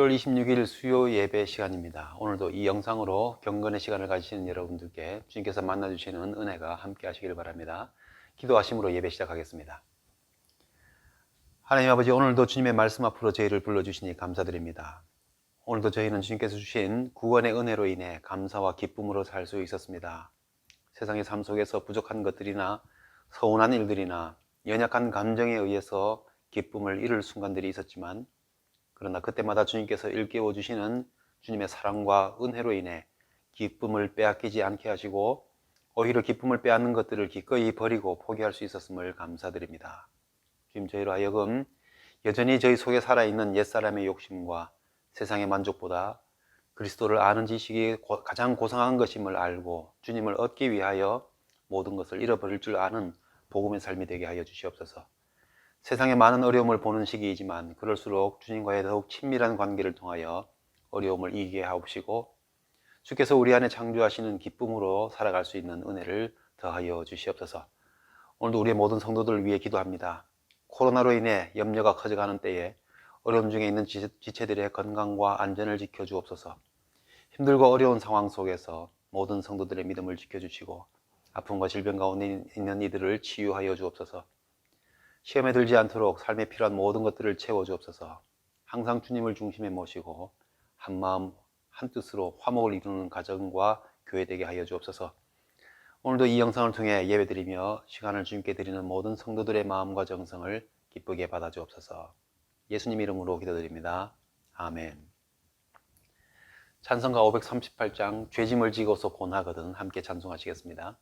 1월 26일 수요 예배 시간입니다. 오늘도 이 영상으로 경건의 시간을 가지시는 여러분들께 주님께서 만나주시는 은혜가 함께 하시길 바랍니다. 기도하심으로 예배 시작하겠습니다. 하나님 아버지 오늘도 주님의 말씀 앞으로 저희를 불러주시니 감사드립니다. 오늘도 저희는 주님께서 주신 구원의 은혜로 인해 감사와 기쁨으로 살 수 있었습니다. 세상의 삶 속에서 부족한 것들이나 서운한 일들이나 연약한 감정에 의해서 기쁨을 잃을 순간들이 있었지만 그러나 그때마다 주님께서 일깨워 주시는 주님의 사랑과 은혜로 인해 기쁨을 빼앗기지 않게 하시고 오히려 기쁨을 빼앗는 것들을 기꺼이 버리고 포기할 수 있었음을 감사드립니다. 주님 저희로 하여금 여전히 저희 속에 살아있는 옛사람의 욕심과 세상의 만족보다 그리스도를 아는 지식이 고- 가장 고상한 것임을 알고 주님을 얻기 위하여 모든 것을 잃어버릴 줄 아는 복음의 삶이 되게 하여 주시옵소서. 세상에 많은 어려움을 보는 시기이지만 그럴수록 주님과의 더욱 친밀한 관계를 통하여 어려움을 이기게 하옵시고 주께서 우리 안에 창조하시는 기쁨으로 살아갈 수 있는 은혜를 더하여 주시옵소서. 오늘도 우리의 모든 성도들을 위해 기도합니다. 코로나로 인해 염려가 커져가는 때에 어려움 중에 있는 지- 지체들의 건강과 안전을 지켜 주옵소서. 힘들고 어려운 상황 속에서 모든 성도들의 믿음을 지켜주시고 아픔과 질병 가운데 있는 이들을 치유하여 주옵소서. 시험에 들지 않도록 삶에 필요한 모든 것들을 채워 주옵소서. 항상 주님을 중심에 모시고 한 마음 한 뜻으로 화목을 이루는 가정과 교회 되게 하여 주옵소서. 오늘도 이 영상을 통해 예배드리며 시간을 주님께 드리는 모든 성도들의 마음과 정성을 기쁘게 받아 주옵소서. 예수님 이름으로 기도드립니다. 아멘. 찬성가 538장 죄짐을 지고서 고나거든 함께 찬송하시겠습니다.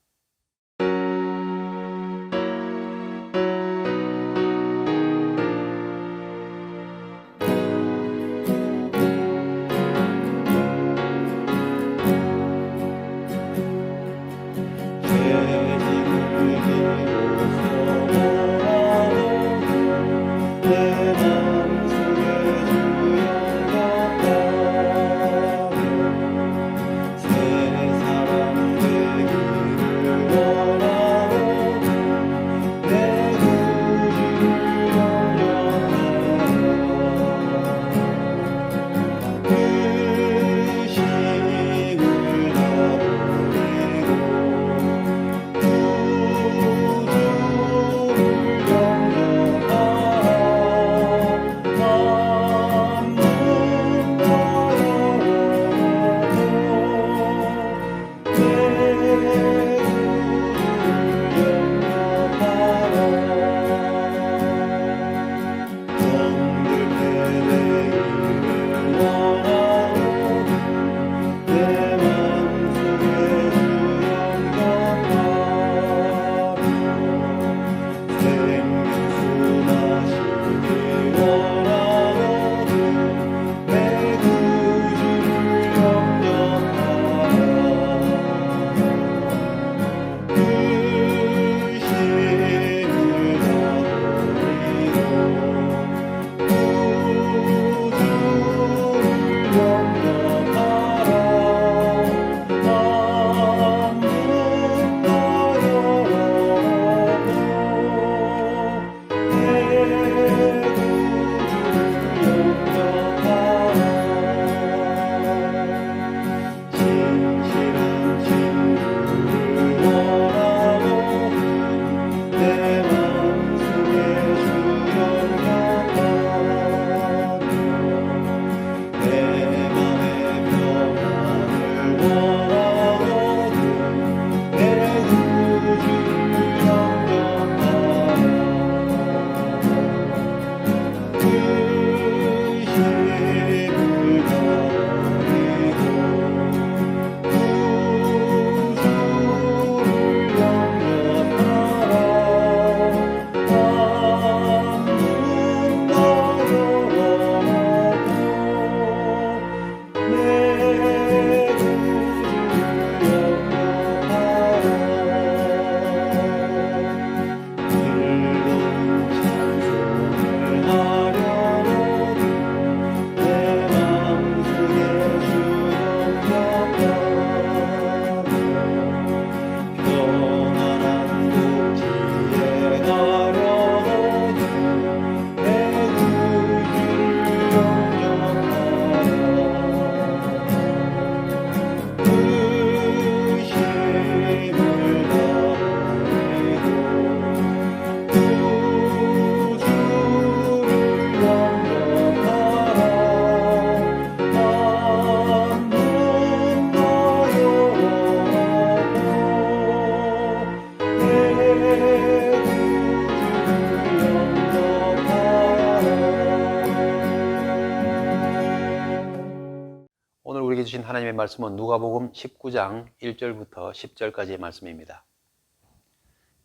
말씀은 누가복음 19장 1절부터 10절까지의 말씀입니다.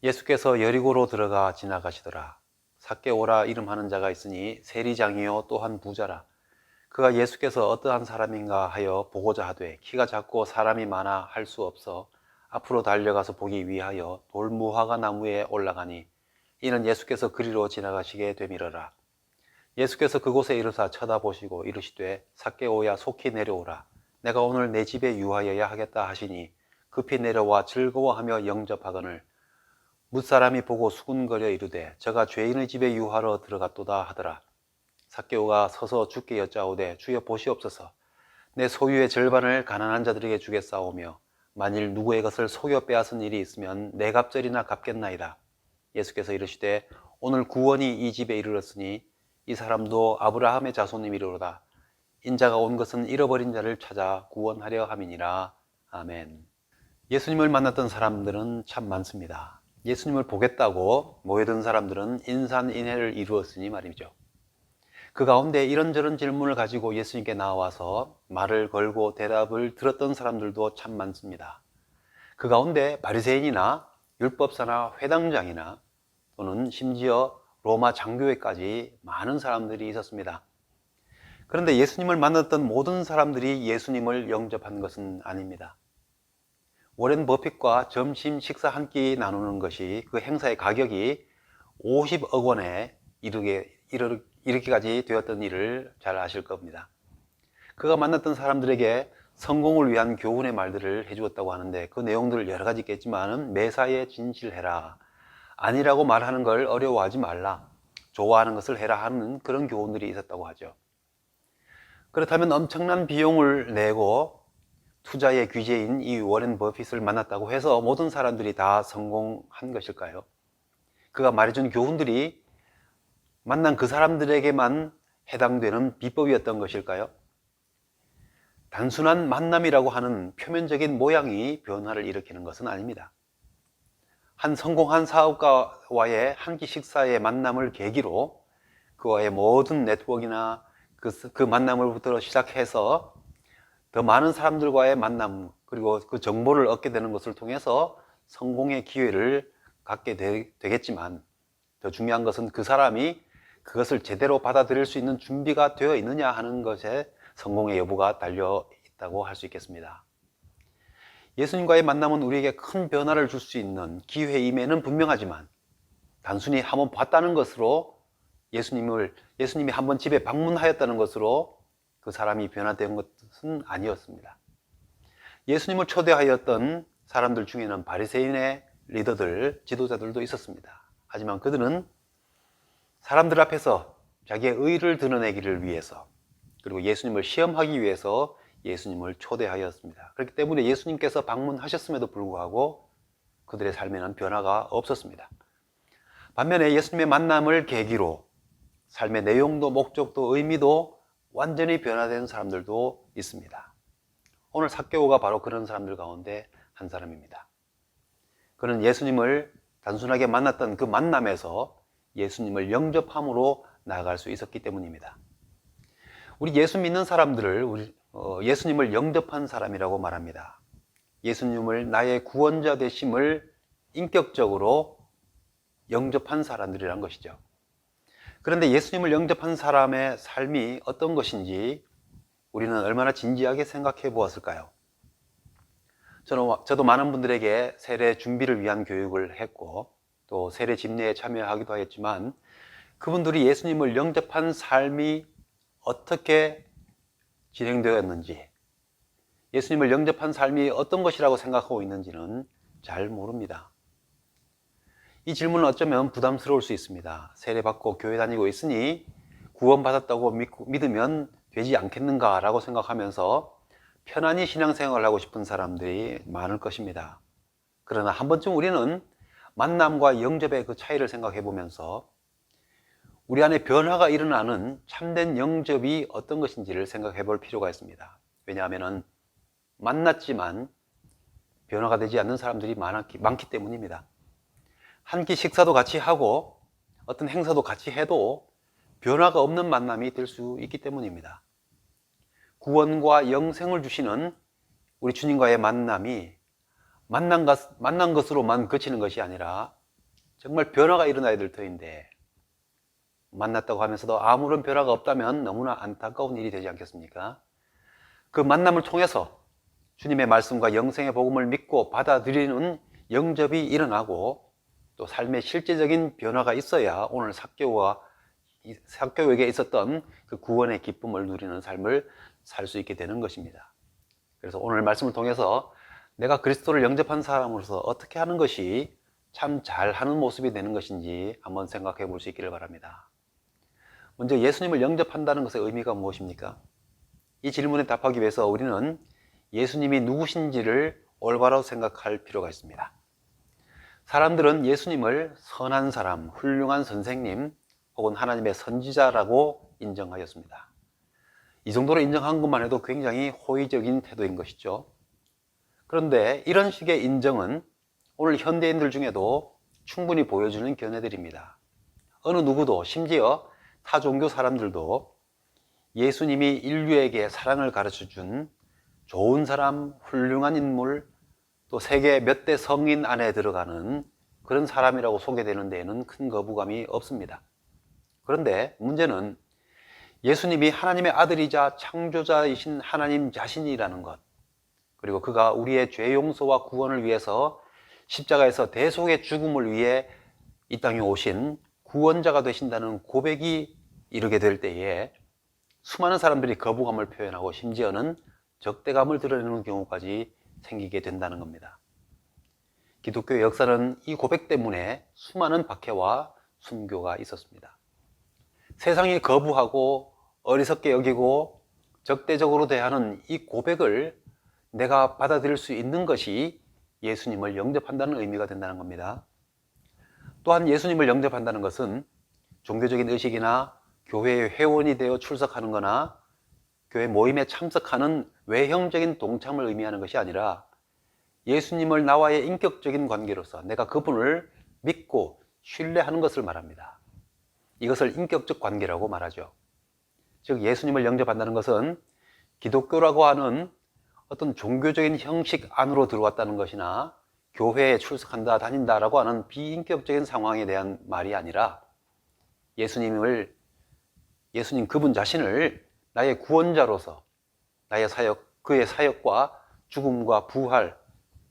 예수께서 여리고로 들어가 지나가시더라. 삭개오라 이름하는 자가 있으니 세리장이요 또한 부자라. 그가 예수께서 어떠한 사람인가 하여 보고자 하되 키가 작고 사람이 많아 할 수 없어 앞으로 달려가서 보기 위하여 돌무화과 나무에 올라가니 이는 예수께서 그리로 지나가시게 되밀어라. 예수께서 그곳에 이르사 쳐다보시고 이르시되 삭개오야 속히 내려오라. 내가 오늘 내 집에 유하여야 하겠다 하시니 급히 내려와 즐거워하며 영접하거늘 뭇사람이 보고 수군거려 이르되 저가 죄인의 집에 유하러 들어갔도다 하더라. 삭개오가 서서 주께 여짜오되 주여 보시옵소서 내 소유의 절반을 가난한 자들에게 주겠사오며 만일 누구의 것을 속여 빼앗은 일이 있으면 내 갑절이나 갚겠나이다. 예수께서 이르시되 오늘 구원이 이 집에 이르렀으니 이 사람도 아브라함의 자손님이로다. 인자가 온 것은 잃어버린 자를 찾아 구원하려 함이니라. 아멘. 예수님을 만났던 사람들은 참 많습니다. 예수님을 보겠다고 모여든 사람들은 인산인해를 이루었으니 말이죠. 그 가운데 이런저런 질문을 가지고 예수님께 나와서 말을 걸고 대답을 들었던 사람들도 참 많습니다. 그 가운데 바리새인이나 율법사나 회당장이나 또는 심지어 로마 장교회까지 많은 사람들이 있었습니다. 그런데 예수님을 만났던 모든 사람들이 예수님을 영접한 것은 아닙니다. 워렌 버핏과 점심 식사 한 끼 나누는 것이 그 행사의 가격이 50억 원에 이르게, 이르, 이렇게까지 되었던 일을 잘 아실 겁니다. 그가 만났던 사람들에게 성공을 위한 교훈의 말들을 해주었다고 하는데 그 내용들을 여러 가지 있겠지만 매사에 진실해라. 아니라고 말하는 걸 어려워하지 말라. 좋아하는 것을 해라 하는 그런 교훈들이 있었다고 하죠. 그렇다면 엄청난 비용을 내고 투자의 귀재인 이 워렌 버핏을 만났다고 해서 모든 사람들이 다 성공한 것일까요? 그가 말해준 교훈들이 만난 그 사람들에게만 해당되는 비법이었던 것일까요? 단순한 만남이라고 하는 표면적인 모양이 변화를 일으키는 것은 아닙니다. 한 성공한 사업가와의 한 끼 식사의 만남을 계기로 그와의 모든 네트워크나 그, 그 만남을부터 시작해서 더 많은 사람들과의 만남 그리고 그 정보를 얻게 되는 것을 통해서 성공의 기회를 갖게 되, 되겠지만 더 중요한 것은 그 사람이 그것을 제대로 받아들일 수 있는 준비가 되어 있느냐 하는 것에 성공의 여부가 달려 있다고 할 수 있겠습니다. 예수님과의 만남은 우리에게 큰 변화를 줄 수 있는 기회임에는 분명하지만 단순히 한번 봤다는 것으로 예수님을 예수님이 한번 집에 방문하였다는 것으로 그 사람이 변화된 것은 아니었습니다. 예수님을 초대하였던 사람들 중에는 바리새인의 리더들, 지도자들도 있었습니다. 하지만 그들은 사람들 앞에서 자기의 의를 드러내기를 위해서 그리고 예수님을 시험하기 위해서 예수님을 초대하였습니다. 그렇기 때문에 예수님께서 방문하셨음에도 불구하고 그들의 삶에는 변화가 없었습니다. 반면에 예수님의 만남을 계기로 삶의 내용도 목적도 의미도 완전히 변화된 사람들도 있습니다. 오늘 사개오가 바로 그런 사람들 가운데 한 사람입니다. 그는 예수님을 단순하게 만났던 그 만남에서 예수님을 영접함으로 나아갈 수 있었기 때문입니다. 우리 예수 믿는 사람들을 우리 어, 예수님을 영접한 사람이라고 말합니다. 예수님을 나의 구원자 되심을 인격적으로 영접한 사람들이란 것이죠. 그런데 예수님을 영접한 사람의 삶이 어떤 것인지 우리는 얼마나 진지하게 생각해 보았을까요? 저는, 저도 많은 분들에게 세례 준비를 위한 교육을 했고 또 세례 집례에 참여하기도 했지만 그분들이 예수님을 영접한 삶이 어떻게 진행되었는지 예수님을 영접한 삶이 어떤 것이라고 생각하고 있는지는 잘 모릅니다. 이 질문은 어쩌면 부담스러울 수 있습니다. 세례받고 교회 다니고 있으니 구원받았다고 믿으면 되지 않겠는가라고 생각하면서 편안히 신앙생활을 하고 싶은 사람들이 많을 것입니다. 그러나 한 번쯤 우리는 만남과 영접의 그 차이를 생각해 보면서 우리 안에 변화가 일어나는 참된 영접이 어떤 것인지를 생각해 볼 필요가 있습니다. 왜냐하면 만났지만 변화가 되지 않는 사람들이 많기, 많기 때문입니다. 한 끼 식사도 같이 하고 어떤 행사도 같이 해도 변화가 없는 만남이 될 수 있기 때문입니다. 구원과 영생을 주시는 우리 주님과의 만남이 만난, 것, 만난 것으로만 그치는 것이 아니라 정말 변화가 일어나야 될 터인데 만났다고 하면서도 아무런 변화가 없다면 너무나 안타까운 일이 되지 않겠습니까? 그 만남을 통해서 주님의 말씀과 영생의 복음을 믿고 받아들이는 영접이 일어나고 또 삶의 실제적인 변화가 있어야 오늘 사교와 사교에게 있었던 그 구원의 기쁨을 누리는 삶을 살 수 있게 되는 것입니다. 그래서 오늘 말씀을 통해서 내가 그리스도를 영접한 사람으로서 어떻게 하는 것이 참 잘하는 모습이 되는 것인지 한번 생각해 볼 수 있기를 바랍니다. 먼저 예수님을 영접한다는 것의 의미가 무엇입니까? 이 질문에 답하기 위해서 우리는 예수님이 누구신지를 올바로 생각할 필요가 있습니다. 사람들은 예수님을 선한 사람, 훌륭한 선생님 혹은 하나님의 선지자라고 인정하였습니다. 이 정도로 인정한 것만 해도 굉장히 호의적인 태도인 것이죠. 그런데 이런 식의 인정은 오늘 현대인들 중에도 충분히 보여주는 견해들입니다. 어느 누구도 심지어 타 종교 사람들도 예수님이 인류에게 사랑을 가르쳐 준 좋은 사람, 훌륭한 인물, 또 세계 몇 대 성인 안에 들어가는 그런 사람이라고 소개되는 데에는 큰 거부감이 없습니다. 그런데 문제는 예수님이 하나님의 아들이자 창조자이신 하나님 자신이라는 것, 그리고 그가 우리의 죄 용서와 구원을 위해서 십자가에서 대속의 죽음을 위해 이 땅에 오신 구원자가 되신다는 고백이 이르게 될 때에 수많은 사람들이 거부감을 표현하고 심지어는 적대감을 드러내는 경우까지 생기게 된다는 겁니다. 기독교 역사는 이 고백 때문에 수많은 박해와 순교가 있었습니다. 세상이 거부하고 어리석게 여기고 적대적으로 대하는 이 고백을 내가 받아들일 수 있는 것이 예수님을 영접한다는 의미가 된다는 겁니다. 또한 예수님을 영접한다는 것은 종교적인 의식이나 교회의 회원이 되어 출석하는 거나 교회 모임에 참석하는 외형적인 동참을 의미하는 것이 아니라 예수님을 나와의 인격적인 관계로서 내가 그분을 믿고 신뢰하는 것을 말합니다. 이것을 인격적 관계라고 말하죠. 즉, 예수님을 영접한다는 것은 기독교라고 하는 어떤 종교적인 형식 안으로 들어왔다는 것이나 교회에 출석한다, 다닌다라고 하는 비인격적인 상황에 대한 말이 아니라 예수님을, 예수님 그분 자신을 나의 구원자로서 나의 사역, 그의 사역과 죽음과 부활,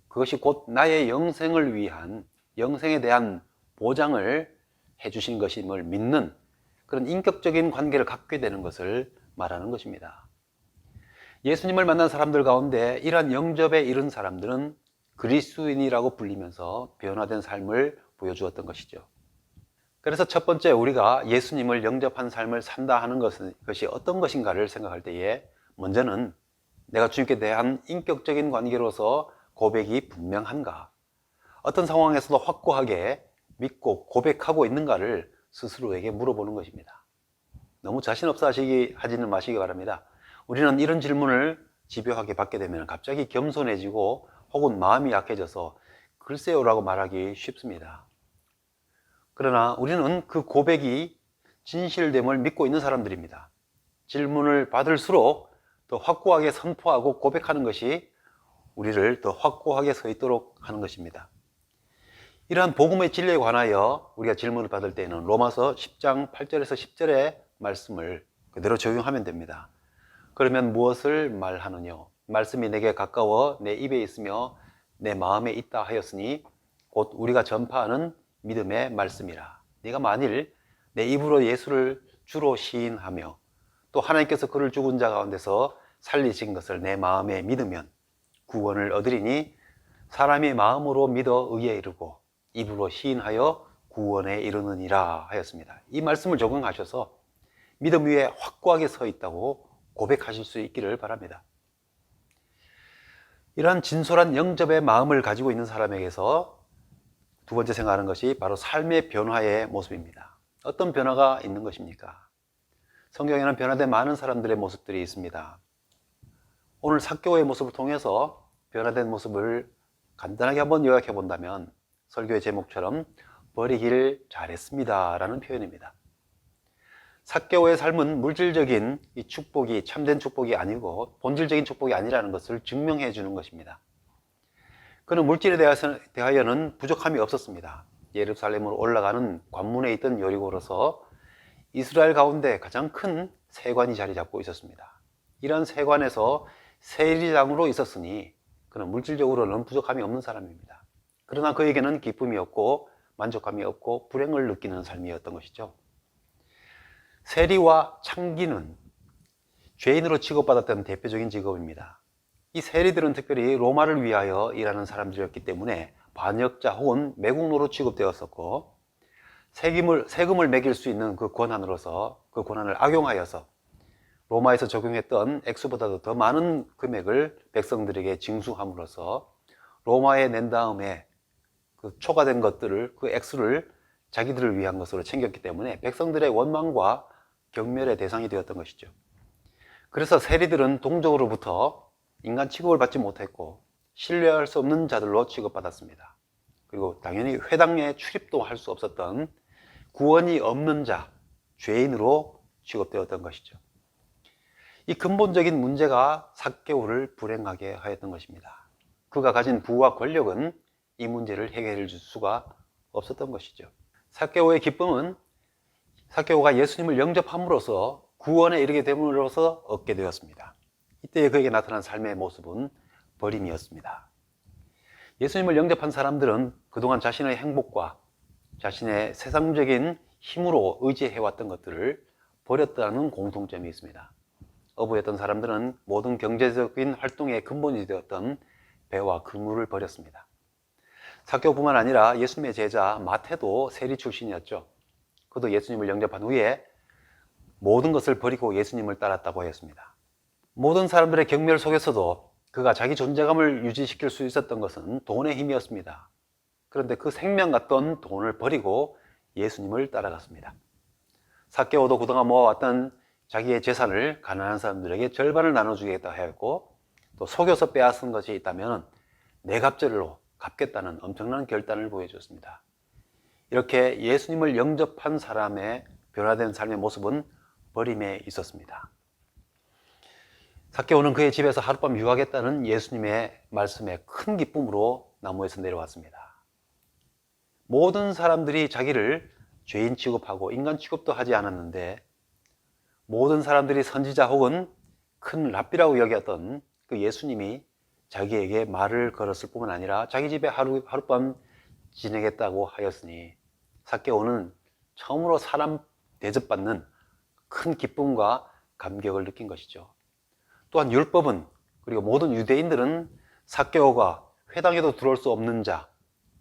그것이 곧 나의 영생을 위한 영생에 대한 보장을 해주신 것임을 믿는 그런 인격적인 관계를 갖게 되는 것을 말하는 것입니다. 예수님을 만난 사람들 가운데 이러한 영접에 이른 사람들은 그리스도인이라고 불리면서 변화된 삶을 보여주었던 것이죠. 그래서 첫 번째 우리가 예수님을 영접한 삶을 산다 하는 것은 것이 어떤 것인가를 생각할 때에 먼저는 내가 주님께 대한 인격적인 관계로서 고백이 분명한가? 어떤 상황에서도 확고하게 믿고 고백하고 있는가를 스스로에게 물어보는 것입니다. 너무 자신 없어 하시기, 하지는 마시기 바랍니다. 우리는 이런 질문을 집요하게 받게 되면 갑자기 겸손해지고 혹은 마음이 약해져서 글쎄요라고 말하기 쉽습니다. 그러나 우리는 그 고백이 진실됨을 믿고 있는 사람들입니다. 질문을 받을수록 더 확고하게 선포하고 고백하는 것이 우리를 더 확고하게 서 있도록 하는 것입니다. 이러한 복음의 진리에 관하여 우리가 질문을 받을 때에는 로마서 10장 8절에서 10절의 말씀을 그대로 적용하면 됩니다. 그러면 무엇을 말하느냐? 말씀이 내게 가까워 내 입에 있으며 내 마음에 있다 하였으니 곧 우리가 전파하는 믿음의 말씀이라. 네가 만일 내 입으로 예수를 주로 시인하며 또 하나님께서 그를 죽은 자 가운데서 살리신 것을 내 마음에 믿으면 구원을 얻으리니 사람이 마음으로 믿어 의에 이르고 입으로 시인하여 구원에 이르느니라 하였습니다. 이 말씀을 적용하셔서 믿음 위에 확고하게 서 있다고 고백하실 수 있기를 바랍니다. 이러한 진솔한 영접의 마음을 가지고 있는 사람에게서 두 번째 생각하는 것이 바로 삶의 변화의 모습입니다. 어떤 변화가 있는 것입니까? 성경에는 변화된 많은 사람들의 모습들이 있습니다. 오늘 사교의 모습을 통해서 변화된 모습을 간단하게 한번 요약해 본다면 설교의 제목처럼 버리기를 잘했습니다 라는 표현입니다. 사개오의 삶은 물질적인 이 축복이 참된 축복이 아니고 본질적인 축복이 아니라는 것을 증명해 주는 것입니다. 그는 물질에 대하여는 부족함이 없었습니다. 예루살렘으로 올라가는 관문에 있던 여리고로서 이스라엘 가운데 가장 큰 세관이 자리 잡고 있었습니다. 이런 세관에서 세리장으로 있었으니 그는 물질적으로는 부족함이 없는 사람입니다. 그러나 그에게는 기쁨이 없고 만족감이 없고 불행을 느끼는 삶이었던 것이죠. 세리와 창기는 죄인으로 취급받았던 대표적인 직업입니다. 이 세리들은 특별히 로마를 위하여 일하는 사람들이었기 때문에 반역자 혹은 매국노로 취급되었었고 세금을, 세금을 매길 수 있는 그 권한으로서 그 권한을 악용하여서 로마에서 적용했던 액수보다도 더 많은 금액을 백성들에게 징수함으로써 로마에 낸 다음에 그 초과된 것들을 그 액수를 자기들을 위한 것으로 챙겼기 때문에 백성들의 원망과 경멸의 대상이 되었던 것이죠. 그래서 세리들은 동족으로부터 인간 취급을 받지 못했고 신뢰할 수 없는 자들로 취급받았습니다. 그리고 당연히 회당에 출입도 할 수 없었던 구원이 없는 자, 죄인으로 취급되었던 것이죠. 이 근본적인 문제가 사개오를 불행하게 하였던 것입니다. 그가 가진 부와 권력은 이 문제를 해결해 줄 수가 없었던 것이죠. 사개오의 기쁨은 사개오가 예수님을 영접함으로써 구원에 이르게 됨으로써 얻게 되었습니다. 이때 그에게 나타난 삶의 모습은 버림이었습니다. 예수님을 영접한 사람들은 그동안 자신의 행복과 자신의 세상적인 힘으로 의지해왔던 것들을 버렸다는 공통점이 있습니다. 어부였던 사람들은 모든 경제적인 활동의 근본이 되었던 배와 그물을 버렸습니다. 사교뿐만 아니라 예수님의 제자 마태도 세리 출신이었죠. 그도 예수님을 영접한 후에 모든 것을 버리고 예수님을 따랐다고 하였습니다. 모든 사람들의 경멸 속에서도 그가 자기 존재감을 유지시킬 수 있었던 것은 돈의 힘이었습니다. 그런데 그 생명 같던 돈을 버리고 예수님을 따라갔습니다. 사케오도 그동안 모아왔던 자기의 재산을 가난한 사람들에게 절반을 나눠주겠다 하였고 또 속여서 빼앗은 것이 있다면 내 갑절로 갚겠다는 엄청난 결단을 보여줬습니다. 이렇게 예수님을 영접한 사람의 변화된 삶의 모습은 버림에 있었습니다. 사케오는 그의 집에서 하룻밤 유하겠다는 예수님의 말씀에 큰 기쁨으로 나무에서 내려왔습니다. 모든 사람들이 자기를 죄인 취급하고 인간 취급도 하지 않았는데 모든 사람들이 선지자 혹은 큰 랍비라고 여겼던 그 예수님이 자기에게 말을 걸었을 뿐만 아니라 자기 집에 하루, 하룻밤 지내겠다고 하였으니 사케오는 처음으로 사람 대접받는 큰 기쁨과 감격을 느낀 것이죠. 또한 율법은 그리고 모든 유대인들은 사케오가 회당에도 들어올 수 없는 자,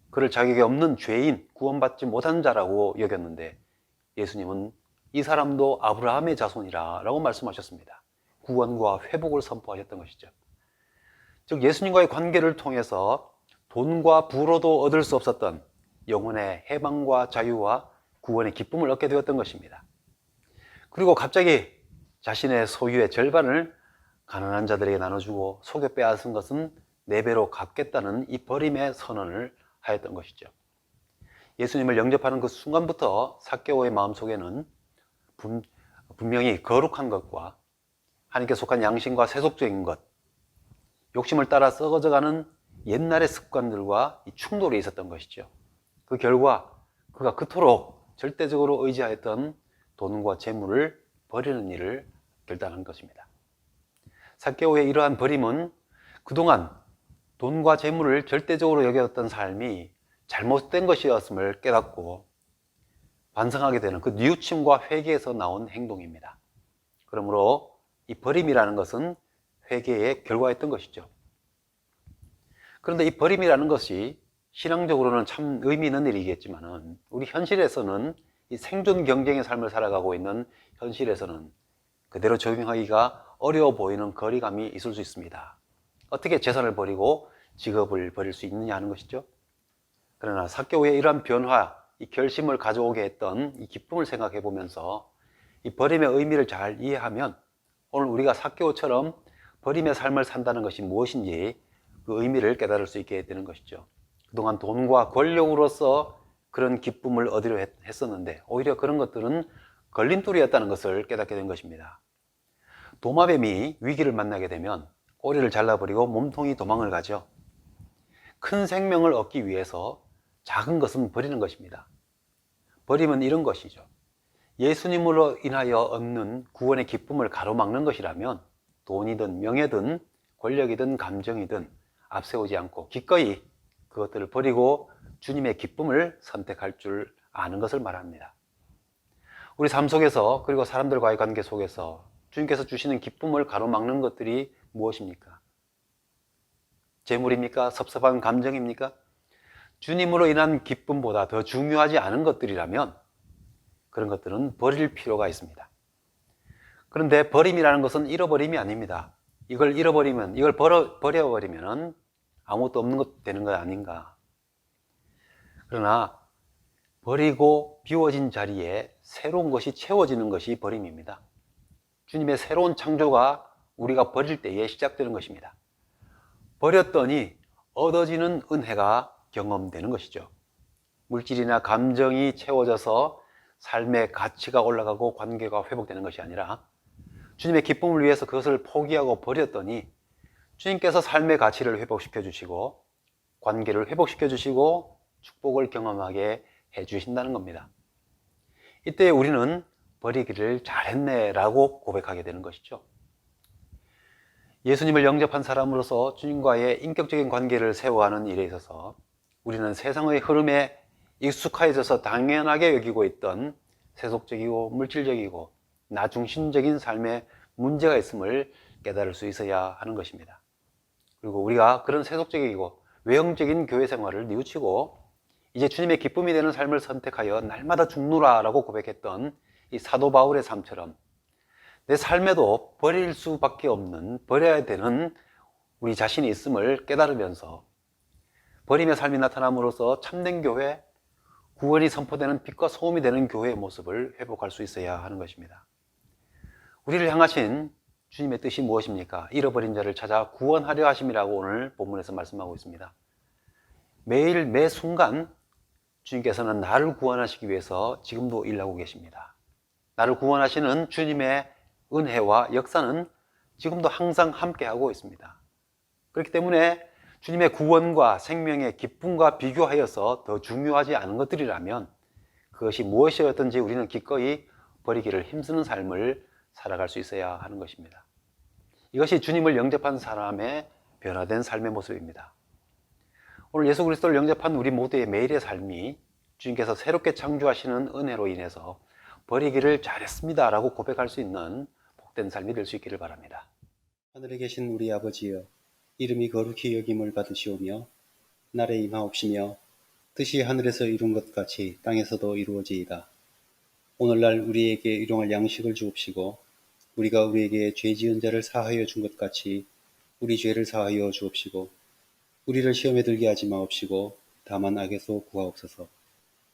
그를 자격이 없는 죄인, 구원받지 못한 자라고 여겼는데 예수님은 이 사람도 아브라함의 자손이라 라고 말씀하셨습니다. 구원과 회복을 선포하셨던 것이죠. 즉 예수님과의 관계를 통해서 돈과 부로도 얻을 수 없었던 영혼의 해방과 자유와 구원의 기쁨을 얻게 되었던 것입니다. 그리고 갑자기 자신의 소유의 절반을 가난한 자들에게 나눠주고 속여 빼앗은 것은 네 배로 갚겠다는 이 버림의 선언을 하였던 것이죠. 예수님을 영접하는 그 순간부터 사개오의 마음속에는 분, 분명히 거룩한 것과 하나님께 속한 양심과 세속적인 것, 욕심을 따라 썩어져가는 옛날의 습관들과 충돌이 있었던 것이죠. 그 결과 그가 그토록 절대적으로 의지하였던 돈과 재물을 버리는 일을 결단한 것입니다. 사케오의 이러한 버림은 그동안 돈과 재물을 절대적으로 여겼던 삶이 잘못된 것이었음을 깨닫고 반성하게 되는 그 뉘우침과 회개에서 나온 행동입니다. 그러므로 이 버림이라는 것은 회개의 결과였던 것이죠. 그런데 이 버림이라는 것이 신앙적으로는 참 의미 있는 일이겠지만은 우리 현실에서는 이 생존 경쟁의 삶을 살아가고 있는 현실에서는 그대로 적용하기가 어려워 보이는 거리감이 있을 수 있습니다. 어떻게 재산을 버리고 직업을 버릴 수 있느냐 하는 것이죠. 그러나 사교의 이러한 변화, 이 결심을 가져오게 했던 이 기쁨을 생각해 보면서 이 버림의 의미를 잘 이해하면 오늘 우리가 사교처럼 버림의 삶을 산다는 것이 무엇인지 그 의미를 깨달을 수 있게 되는 것이죠. 그동안 돈과 권력으로서 그런 기쁨을 얻으려 했- 했었는데 오히려 그런 것들은 걸림돌이었다는 것을 깨닫게 된 것입니다. 도마뱀이 위기를 만나게 되면 꼬리를 잘라버리고 몸통이 도망을 가죠. 큰 생명을 얻기 위해서 작은 것은 버리는 것입니다. 버림은 이런 것이죠. 예수님으로 인하여 얻는 구원의 기쁨을 가로막는 것이라면 돈이든 명예든 권력이든 감정이든 앞세우지 않고 기꺼이 그것들을 버리고 주님의 기쁨을 선택할 줄 아는 것을 말합니다. 우리 삶 속에서 그리고 사람들과의 관계 속에서 주님께서 주시는 기쁨을 가로막는 것들이 무엇입니까? 재물입니까? 섭섭한 감정입니까? 주님으로 인한 기쁨보다 더 중요하지 않은 것들이라면 그런 것들은 버릴 필요가 있습니다. 그런데 버림이라는 것은 잃어버림이 아닙니다. 이걸 잃어버리면, 이걸 버려, 버려버리면 아무것도 없는 것 되는 거 아닌가. 그러나 버리고 비워진 자리에 새로운 것이 채워지는 것이 버림입니다. 주님의 새로운 창조가 우리가 버릴 때에 시작되는 것입니다. 버렸더니 얻어지는 은혜가 경험되는 것이죠. 물질이나 감정이 채워져서 삶의 가치가 올라가고 관계가 회복되는 것이 아니라 주님의 기쁨을 위해서 그것을 포기하고 버렸더니 주님께서 삶의 가치를 회복시켜 주시고 관계를 회복시켜 주시고 축복을 경험하게 해 주신다는 겁니다. 이때 우리는 버리기를 잘했네 라고 고백하게 되는 것이죠. 예수님을 영접한 사람으로서 주님과의 인격적인 관계를 세워가는 일에 있어서 우리는 세상의 흐름에 익숙해져서 당연하게 여기고 있던 세속적이고 물질적이고 나중심적인 삶에 문제가 있음을 깨달을 수 있어야 하는 것입니다. 그리고 우리가 그런 세속적이고 외형적인 교회 생활을 뉘우치고 이제 주님의 기쁨이 되는 삶을 선택하여 날마다 죽노라라고 고백했던 이 사도 바울의 삶처럼 내 삶에도 버릴 수밖에 없는 버려야 되는 우리 자신이 있음을 깨달으면서 버림의 삶이 나타남으로써 참된 교회, 구원이 선포되는 빛과 소음이 되는 교회의 모습을 회복할 수 있어야 하는 것입니다. 우리를 향하신 주님의 뜻이 무엇입니까? 잃어버린 자를 찾아 구원하려 하심이라고 오늘 본문에서 말씀하고 있습니다. 매일 매 순간 주님께서는 나를 구원하시기 위해서 지금도 일하고 계십니다. 나를 구원하시는 주님의 은혜와 역사는 지금도 항상 함께하고 있습니다. 그렇기 때문에 주님의 구원과 생명의 기쁨과 비교하여서 더 중요하지 않은 것들이라면 그것이 무엇이었든지 우리는 기꺼이 버리기를 힘쓰는 삶을 살아갈 수 있어야 하는 것입니다. 이것이 주님을 영접한 사람의 변화된 삶의 모습입니다. 오늘 예수 그리스도를 영접한 우리 모두의 매일의 삶이 주님께서 새롭게 창조하시는 은혜로 인해서 버리기를 잘했습니다 라고 고백할 수 있는 복된 삶이 될 수 있기를 바랍니다. 하늘에 계신 우리 아버지여 이름이 거룩히 여김을 받으시오며 날에 임하옵시며 뜻이 하늘에서 이룬 것 같이 땅에서도 이루어지이다. 오늘날 우리에게 일용할 양식을 주옵시고 우리가 우리에게 죄 지은 자를 사하여 준 것 같이 우리 죄를 사하여 주옵시고 우리를 시험에 들게 하지 마옵시고 다만 악에서 구하옵소서.